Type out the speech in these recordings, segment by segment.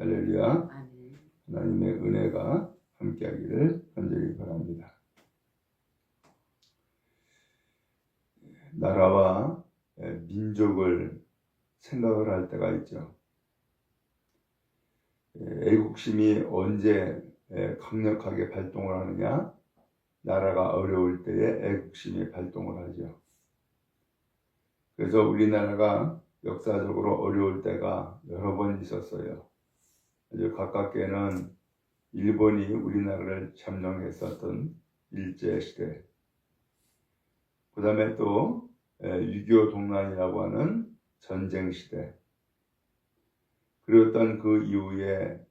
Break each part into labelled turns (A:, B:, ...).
A: 할렐루야. 하나님의 은혜가 함께하기를 간절히 바랍니다. 나라와 민족을 생각을 할 때가 있죠. 애국심이 언제 강력하게 발동을 하느냐? 나라가 어려울 때에 애국심이 발동을 하죠. 그래서 우리나라가 역사적으로 어려울 때가 여러 번 있었어요. 아주 가깝게는 일본이 우리나라를 점령했었던 일제시대, 그 다음에 또 6.25 동란이라고 하는 전쟁시대, 그랬던 그 이후에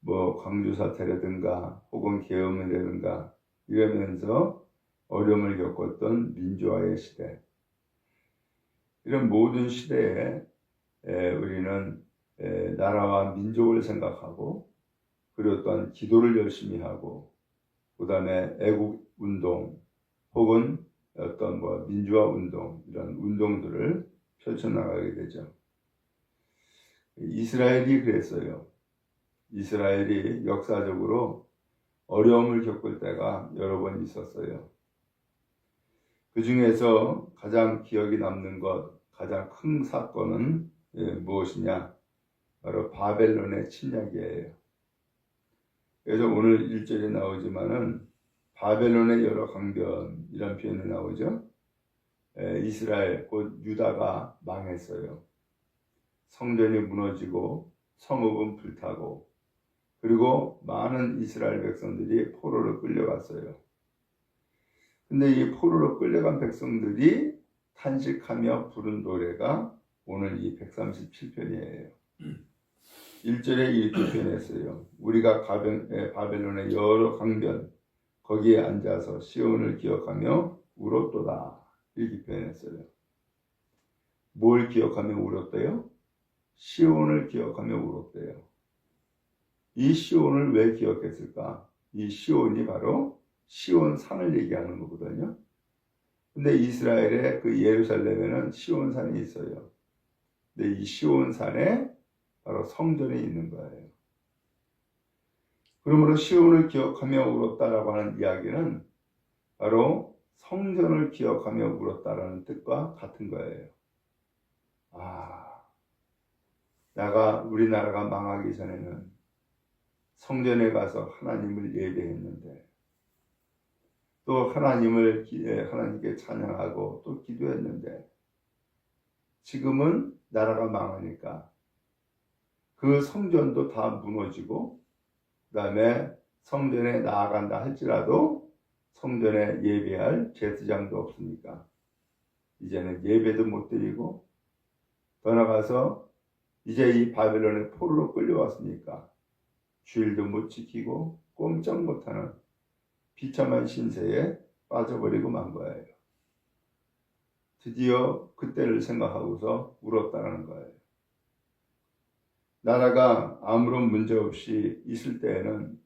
A: 뭐 광주 사태라든가 혹은 계엄이라든가 이러면서 어려움을 겪었던 민주화의 시대, 이런 모든 시대에 우리는 나라와 민족을 생각하고 그리고 또한 기도를 열심히 하고 그 다음에 애국 운동 혹은 어떤 뭐 민주화 운동 이런 운동들을 펼쳐나가게 되죠. 이스라엘이 그랬어요. 이스라엘이 역사적으로 어려움을 겪을 때가 여러 번 있었어요. 그 중에서 가장 기억이 남는 것, 가장 큰 사건은 무엇이냐? 바로 바벨론의 침략이에요. 그래서 오늘 1절에 나오지만은 바벨론의 여러 강변 이런 표현이 나오죠. 이스라엘 곧 유다가 망했어요. 성전이 무너지고 성읍은 불타고 그리고 많은 이스라엘 백성들이 포로로 끌려갔어요. 근데 이 포로로 끌려간 백성들이 탄식하며 부른 노래가 오늘 이 137편이에요. 1절에 이렇게 표현했어요. 우리가 바벨론의 여러 강변 거기에 앉아서 시온을 기억하며 울었도다. 이렇게 표현했어요. 뭘 기억하며 울었대요? 시온을 기억하며 울었대요. 이 시온을 왜 기억했을까? 이 시온이 바로 시온 산을 얘기하는 거거든요. 근데 이스라엘의 그 예루살렘에는 시온 산이 있어요. 근데 이 시온 산에 바로 성전이 있는 거예요. 그러므로 시온을 기억하며 울었다라고 하는 이야기는 바로 성전을 기억하며 울었다라는 뜻과 같은 거예요. 아, 나가 우리나라가 망하기 전에는 성전에 가서 하나님을 예배했는데 또 하나님을 하나님께 찬양하고 또 기도했는데 지금은 나라가 망하니까 그 성전도 다 무너지고 그 다음에 성전에 나아간다 할지라도 성전에 예배할 제사장도 없으니까 이제는 예배도 못 드리고 더 나가서 이제 이 바벨론의 포로로 끌려왔으니까 주일도 못 지키고 꼼짝 못하는 비참한 신세에 빠져버리고 만 거예요. 드디어 그때를 생각하고서 울었다는 거예요. 나라가 아무런 문제 없이 있을 때에는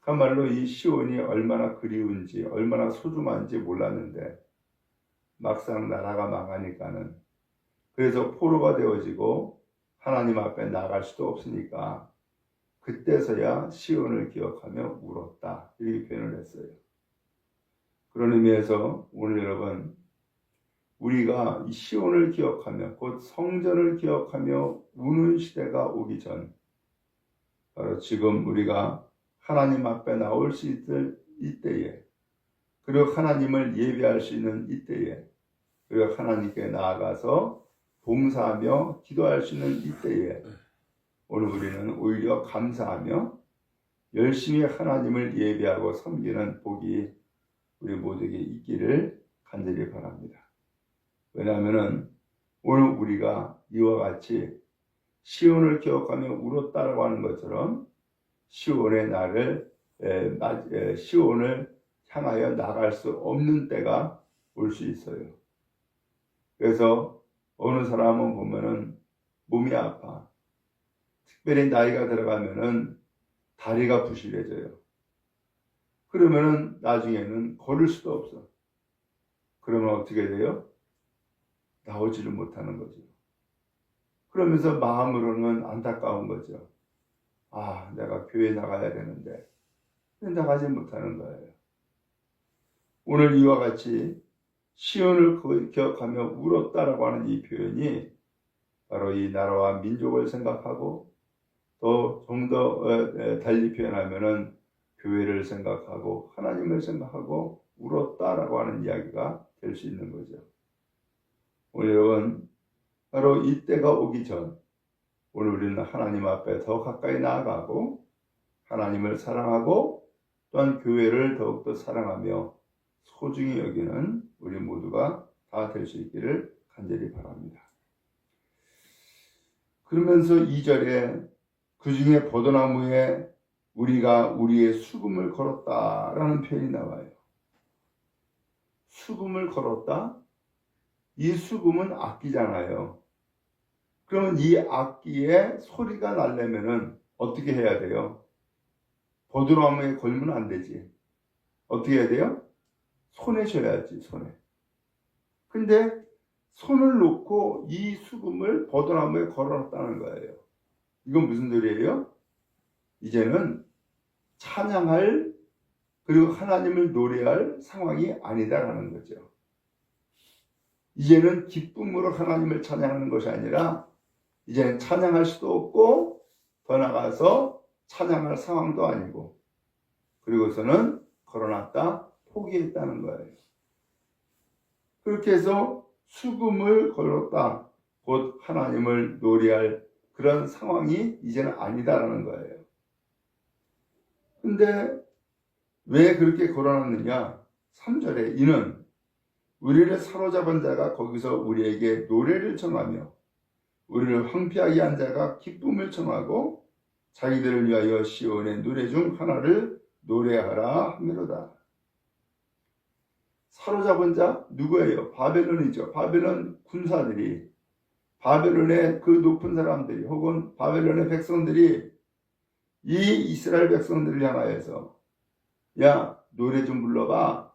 A: 그야말로 이 시온이 얼마나 그리운지 얼마나 소중한지 몰랐는데 막상 나라가 망하니까는 그래서 포로가 되어지고 하나님 앞에 나갈 수도 없으니까 그때서야 시온을 기억하며 울었다 이렇게 표현을 했어요. 그런 의미에서 오늘 여러분 우리가 이 시온을 기억하며 곧 성전을 기억하며 우는 시대가 오기 전 바로 지금 우리가 하나님 앞에 나올 수 있을 이때에 그리고 하나님을 예배할 수 있는 이때에 그리고 하나님께 나아가서 봉사하며 기도할 수 있는 이때에 오늘 우리는 오히려 감사하며 열심히 하나님을 예배하고 섬기는 복이 우리 모두에게 있기를 간절히 바랍니다. 왜냐하면 오늘 우리가 이와 같이 시온을 기억하며 울었다라고 하는 것처럼 시온의 날을 시온을 향하여 나갈 수 없는 때가 올 수 있어요. 그래서 어느 사람은 보면은 몸이 아파. 특별히 나이가 들어가면은 다리가 부실해져요. 그러면은 나중에는 걸을 수도 없어. 그러면 어떻게 돼요? 나오지를 못하는 거죠. 그러면서 마음으로는 안타까운 거죠. 아, 내가 교회 나가야 되는데 나가지 못하는 거예요. 오늘 이와 같이 시온을 그 기억하며 울었다라고 하는 이 표현이 바로 이 나라와 민족을 생각하고 또 좀 더 달리 표현하면은 교회를 생각하고 하나님을 생각하고 울었다라고 하는 이야기가 될 수 있는 거죠. 오늘 여러분 바로 이때가 오기 전 오늘 우리는 하나님 앞에 더 가까이 나아가고 하나님을 사랑하고 또한 교회를 더욱더 사랑하며 소중히 여기는 우리 모두가 다 될 수 있기를 간절히 바랍니다. 그러면서 2절에 그 중에 포도나무에 우리가 우리의 수금을 걸었다라는 표현이 나와요. 수금을 걸었다? 이 수금은 악기잖아요. 그러면 이 악기에 소리가 나려면은 어떻게 해야 돼요? 포도나무에 걸면 안 되지. 어떻게 해야 돼요? 손에 셔야지, 손에. 근데 손을 놓고 이 수금을 버드나무에 걸어놨다는 거예요. 이건 무슨 소리예요? 이제는 찬양할 그리고 하나님을 노래할 상황이 아니다라는 거죠. 이제는 기쁨으로 하나님을 찬양하는 것이 아니라 이제는 찬양할 수도 없고 더 나가서 찬양할 상황도 아니고 그리고서는 걸어놨다 포기했다는 거예요. 그렇게 해서 수금을 걸었다. 곧 하나님을 노래할 그런 상황이 이제는 아니다라는 거예요. 근데 왜 그렇게 걸어놨느냐? 3절에 이는 우리를 사로잡은 자가 거기서 우리에게 노래를 청하며 우리를 황폐하게 한 자가 기쁨을 청하고 자기들을 위하여 시온의 노래 중 하나를 노래하라 하미로다. 사로잡은 자 누구예요? 바벨론이죠. 바벨론 군사들이 바벨론의 그 높은 사람들이 혹은 바벨론의 백성들이 이 이스라엘 백성들을 향하여서 야 노래 좀 불러봐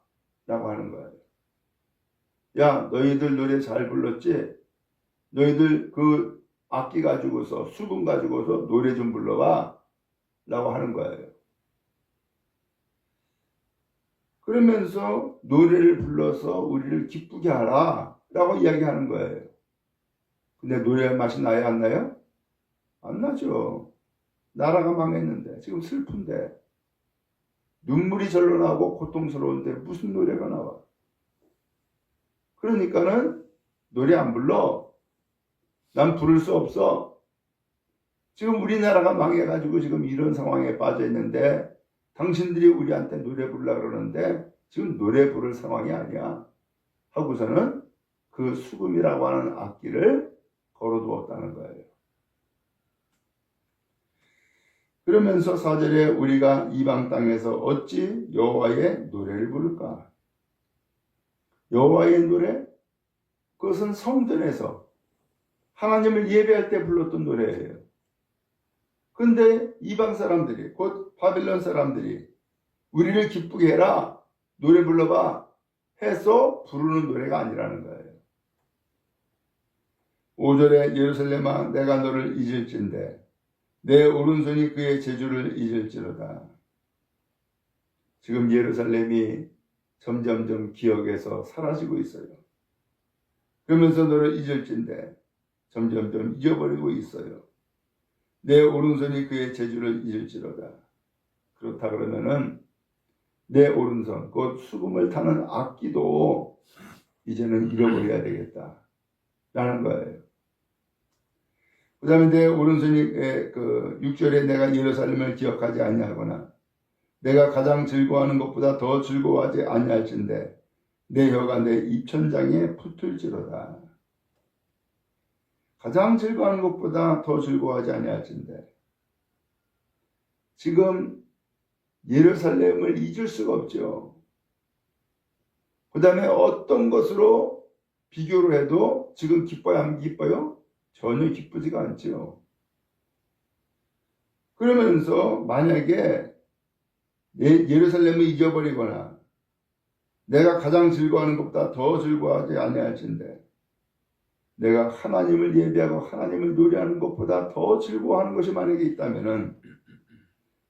A: 라고 하는 거예요. 야 너희들 노래 잘 불렀지? 너희들 그 악기 가지고서 수금 가지고서 노래 좀 불러봐 라고 하는 거예요. 그러면서 노래를 불러서 우리를 기쁘게 하라 라고 이야기하는 거예요. 근데 노래 맛이 나요? 안 나요? 안 나죠. 나라가 망했는데 지금 슬픈데 눈물이 절로 나고 고통스러운데 무슨 노래가 나와? 그러니까는 노래 안 불러. 난 부를 수 없어. 지금 우리나라가 망해가지고 지금 이런 상황에 빠져 있는데 당신들이 우리한테 노래 부르려 그러는데 지금 노래 부를 상황이 아니야. 하고서는 그 수금이라고 하는 악기를 걸어두었다는 거예요. 그러면서 사절에 우리가 이방 땅에서 어찌 여호와의 노래를 부를까? 여호와의 노래? 그것은 성전에서 하나님을 예배할 때 불렀던 노래예요. 근데 이방 사람들이 곧 바빌론 사람들이 우리를 기쁘게 해라 노래 불러봐 해서 부르는 노래가 아니라는 거예요. 5절에 예루살렘아 내가 너를 잊을진데 내 오른손이 그의 제주를 잊을지로다. 지금 예루살렘이 점점점 기억에서 사라지고 있어요. 그러면서 너를 잊을진데 점점점 잊어버리고 있어요. 내 오른손이 그의 재주를 잊을지로다. 그렇다 그러면은 내 오른손, 곧 수금을 타는 악기도 이제는 잃어버려야 되겠다. 라는 거예요. 그 다음에 내 오른손이 그 6절에 내가 예루살렘을 기억하지 아니하거나 내가 가장 즐거워하는 것보다 더 즐거워하지 아니할진데 내 혀가 내 입천장에 붙을지로다. 가장 즐거워하는 것보다 더 즐거워하지 아니할진데 지금 예루살렘을 잊을 수가 없죠. 그 다음에 어떤 것으로 비교를 해도 지금 기뻐요 안 기뻐요? 전혀 기쁘지가 않죠. 그러면서 만약에 예루살렘을 잊어버리거나 내가 가장 즐거워하는 것보다 더 즐거워하지 아니할진데 내가 하나님을 예배하고 하나님을 노래하는 것보다 더 즐거워하는 것이 만약에 있다면은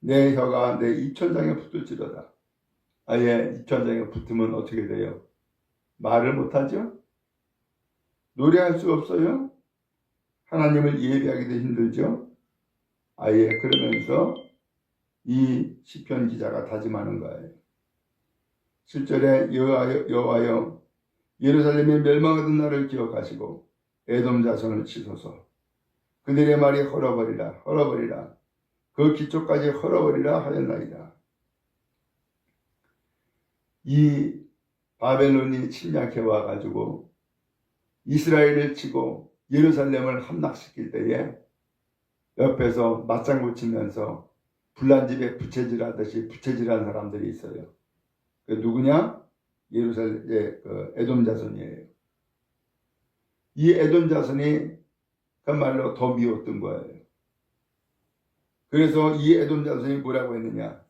A: 내 혀가 내 입천장에 붙을지로다. 아예 입천장에 붙으면 어떻게 돼요? 말을 못하죠? 노래할 수 없어요? 하나님을 예배하기도 힘들죠? 아예 그러면서 이 시편 기자가 다짐하는 거예요. 7절에 여호와여, 여호와여 예루살렘의 멸망하던 날을 기억하시고 에돔 자손을 치소서 그들의 말이 헐어버리라 헐어버리라 그 기초까지 헐어버리라 하였나이다. 이 바벨론이 침략해 와가지고 이스라엘을 치고 예루살렘을 함락시킬 때에 옆에서 맞장구 치면서 불난 집에 부채질하듯이 부채질한 사람들이 있어요. 그 누구냐? 예루살렘의 그 에돔 자손이에요. 이 에돔 자손이 그말로 더 미웠던 거예요. 그래서 이 에돔 자손이 뭐라고 했느냐?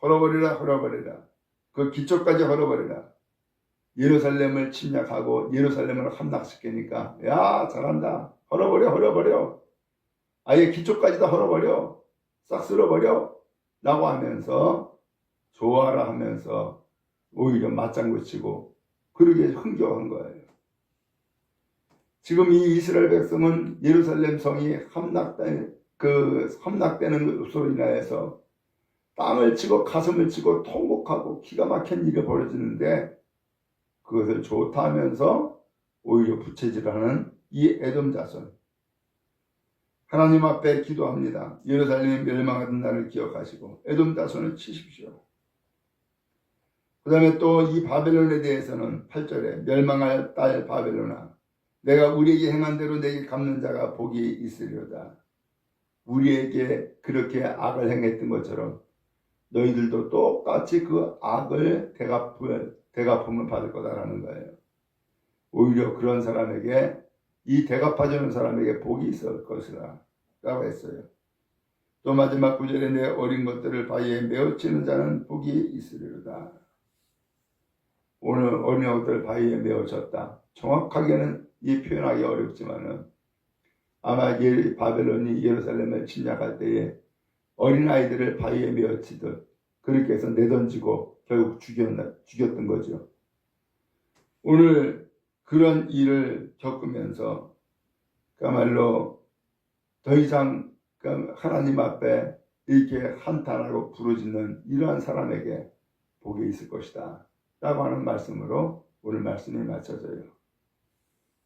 A: 헐어버리라, 헐어버리라. 그 기초까지 헐어버리라. 예루살렘을 침략하고 예루살렘을 함락시키니까 야 잘한다. 헐어버려, 헐어버려. 아예 기초까지 다 헐어버려. 싹 쓸어버려. 라고 하면서 좋아라 하면서 오히려 맞장구 치고 그러게 흥겨운 거예요. 지금 이 이스라엘 백성은 예루살렘 성이 함락된 그 함락되는 것으로 인하여서 땅을 치고 가슴을 치고 통곡하고 기가 막힌 일이 벌어지는데 그것을 좋다 하면서 오히려 부채질하는 이 에돔 자손 하나님 앞에 기도합니다. 예루살렘이 멸망하던 날을 기억하시고 에돔 자손을 치십시오. 그 다음에 또 이 바벨론에 대해서는 8절에 멸망할 딸 바벨론아 내가 우리에게 행한 대로 내게 갚는 자가 복이 있으리로다. 우리에게 그렇게 악을 행했던 것처럼 너희들도 똑같이 그 악을 대갚을, 대갚음을 받을 거다라는 거예요. 오히려 그런 사람에게 이 대갚아주는 사람에게 복이 있을 것이라 라고 했어요. 또 마지막 구절에 내 어린 것들을 바위에 메어치는 자는 복이 있으리로다. 오늘 어린 것들 바위에 메어졌다. 정확하게는 이 표현하기 어렵지만은 아마 예, 바벨론이 예루살렘을 침략할 때에 어린 아이들을 바위에 메어치듯 그렇게 해서 내던지고 결국 죽였나, 죽였던 거죠. 오늘 그런 일을 겪으면서 그야말로 더 이상 그 하나님 앞에 이렇게 한탄하고 부르짖는 이러한 사람에게 복이 있을 것이다. 라고 하는 말씀으로 오늘 말씀이 마쳐져요.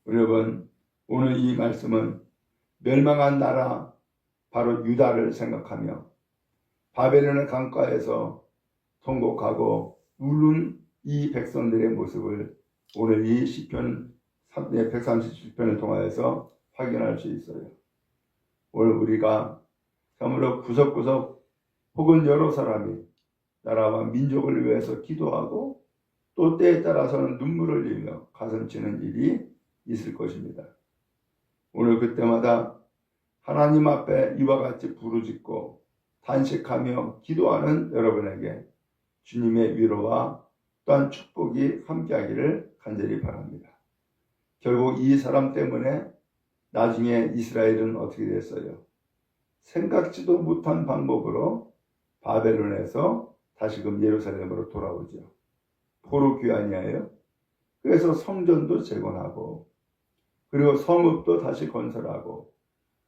A: 여러분, 오늘 이 말씀은 멸망한 나라 바로 유다를 생각하며 바벨론의 강가에서 통곡하고 울는 이 백성들의 모습을 오늘 이 시편 137편을 통하여서 확인할 수 있어요. 오늘 우리가 참으로 구석구석 혹은 여러 사람이 나라와 민족을 위해서 기도하고 또 때에 따라서는 눈물을 흘리며 가슴 치는 일이 있을 것입니다. 오늘 그때마다 하나님 앞에 이와 같이 부르짖고 단식하며 기도하는 여러분에게 주님의 위로와 또한 축복이 함께하기를 간절히 바랍니다. 결국 이 사람 때문에 나중에 이스라엘은 어떻게 됐어요? 생각지도 못한 방법으로 바벨론에서 다시금 예루살렘으로 돌아오죠. 포로 귀환이에요. 그래서 성전도 재건하고 그리고 성읍도 다시 건설하고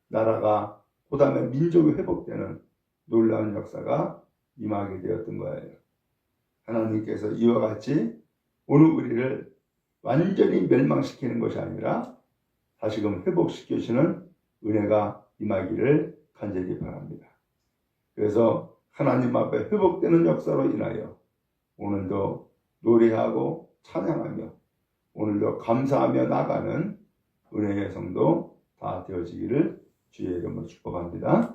A: 나라가 그 다음에 민족이 회복되는 놀라운 역사가 임하게 되었던 거예요. 하나님께서 이와 같이 오늘 우리를 완전히 멸망시키는 것이 아니라 다시금 회복시키시는 은혜가 임하기를 간절히 바랍니다. 그래서 하나님 앞에 회복되는 역사로 인하여 오늘도 노래하고 찬양하며 오늘도 감사하며 나가는 은혜의 성도 다 되어지기를 주의 이름으로 축복합니다.